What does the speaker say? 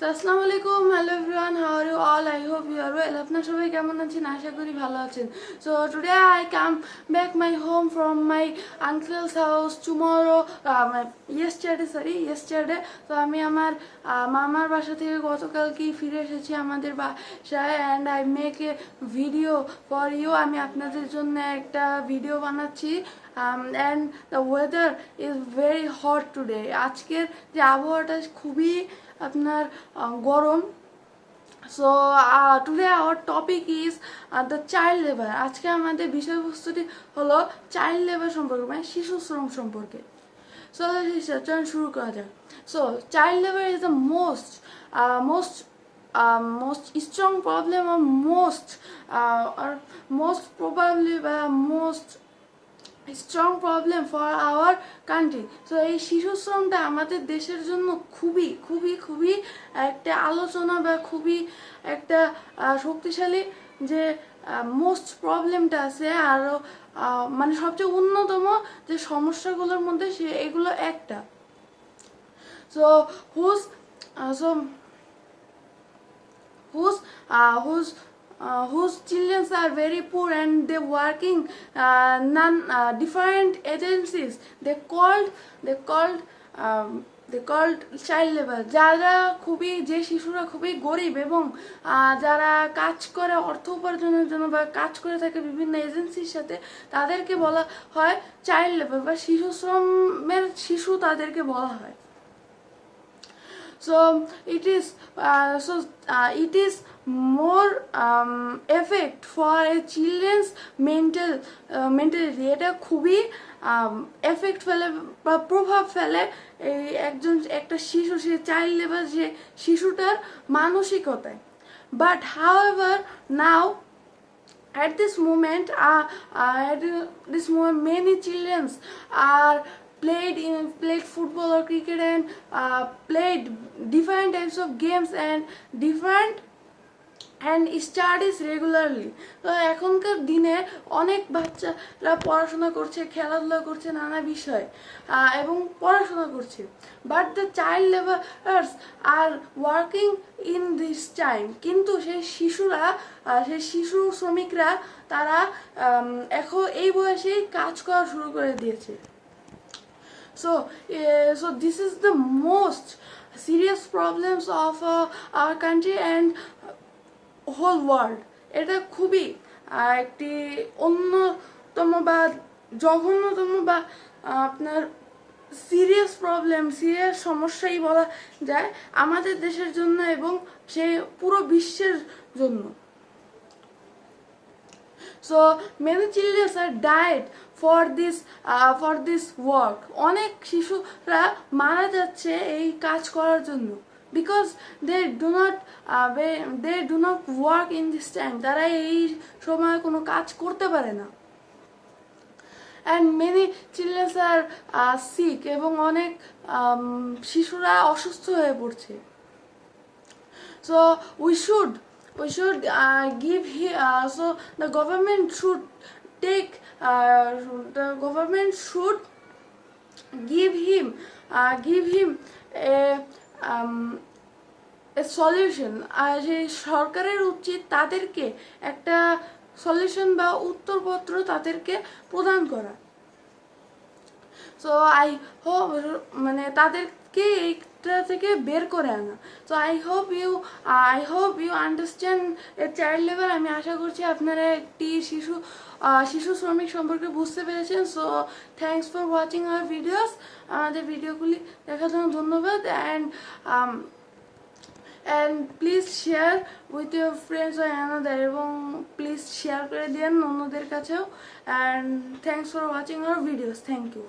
So আসসালামু আলাইকুম hello everyone how are you all I hope you are well আপনার সবাই কেমন আছেন? আশা করি ভালো আছেন। So today I come back my home from my uncle's house tomorrow yesterday sorry yesterday তো আমি আমার মামার বাসা থেকে গতকালকেই ফিরে এসেছি আমাদের বাসায় and I make a video for you আমি আপনাদের জন্য একটা ভিডিও বানাচ্ছি। And the weather is very hot today আজকের যে আবহাওয়াটা খুবই আপনার গরম। So today our topic is the child labour আজকে আমাদের বিষয়বস্তুটি হলো চাইল্ড লেবার সম্পর্কে মানে শিশু শ্রম সম্পর্কে। সো চলুন শুরু করা যাক। So child labour is the most most most strong problem or most or most probably বা most strong problem for our country তো এই শিশু শ্রমটা আমাদের দেশের জন্য খুবই খুবই খুবই একটা আলোচনা বা খুবই একটা শক্তিশালী যে মোস্ট প্রবলেমটা আছে আরও মানে সবচেয়ে অন্যতম যে সমস্যাগুলোর মধ্যে সে এগুলো একটা। So whose so uh, whose uh, whose children are very poor and they working uh, non uh, different agencies they called they called um, they called child labor যারা খুবই যে শিশুরা খুবই গরিব এবং যারা কাজ করে অর্থ উপার্জনের জন্য বা কাজ করে থাকে বিভিন্ন এজেন্সির সাথে তাদেরকে বলা হয় চাইল্ড লেবার বা শিশু শ্রমের শিশু তাদেরকে বলা হয় so it is uh, so uh, it is more um, effect for a children's mental uh, mentality এটা খুবই এফেক্ট ফেলে বা প্রভাব ফেলে এই একজন একটা শিশু সে চাইল্ড লেবার যে শিশুটার মানসিকতায় but however now at this moment uh, uh, at this moment many children are played in played football or cricket and uh, played different types of games and different and studies regularly তো এখনকার দিনে অনেক বাচ্চারা পড়াশোনা করছে খেলাধুলা করছে নানা বিষয় এবং পড়াশোনা করছে। But the child labours are working in this time কিন্তু সেই শিশুরা সেই শিশু শ্রমিকরা তারা এখন এই বয়সেই কাজ করা শুরু করে দিয়েছে। So uh, so this is the most serious problems of uh, our country and whole world এটা খুবই একটি অন্যতম বা জঘন্যতম বা আপনার সিরিয়াস প্রবলেম সিরিয়াস সমস্যাই বলা যায় আমাদের দেশের জন্য এবং সে পুরো বিশ্বের জন্য। So many childrens are died for this for this work অনেক শিশুরা মারা যাচ্ছে এই কাজ করার জন্য। Because they do not they do not work in this time তারা এই সময় কোনো কাজ করতে পারে না। And many childrens are sick এবং অনেক um, শিশুরা অসুস্থ হয়ে পড়ছে। So we should we should uh, give he, uh, so the government should take uh, the government should give him uh, give him a um, a solution আর যে সরকারের উচিত তাদেরকে একটা সলিউশন বা উত্তরপত্র তাদেরকে প্রদান করা সো আই হোপ মানে তাদেরকে এইটা থেকে বের করে আনা। So I hope you I hope you understand a child labour আমি আশা করছি আপনারা একটি শিশু শিশু শ্রমিক সম্পর্কে বুঝতে পেরেছেন। So thanks for watching our videos আমাদের ভিডিওগুলি দেখার জন্য ধন্যবাদ। And and please share with your friends O another এবং প্লিজ শেয়ার করে দিন অন্যদের কাছেও। And thanks for watching our videos thank you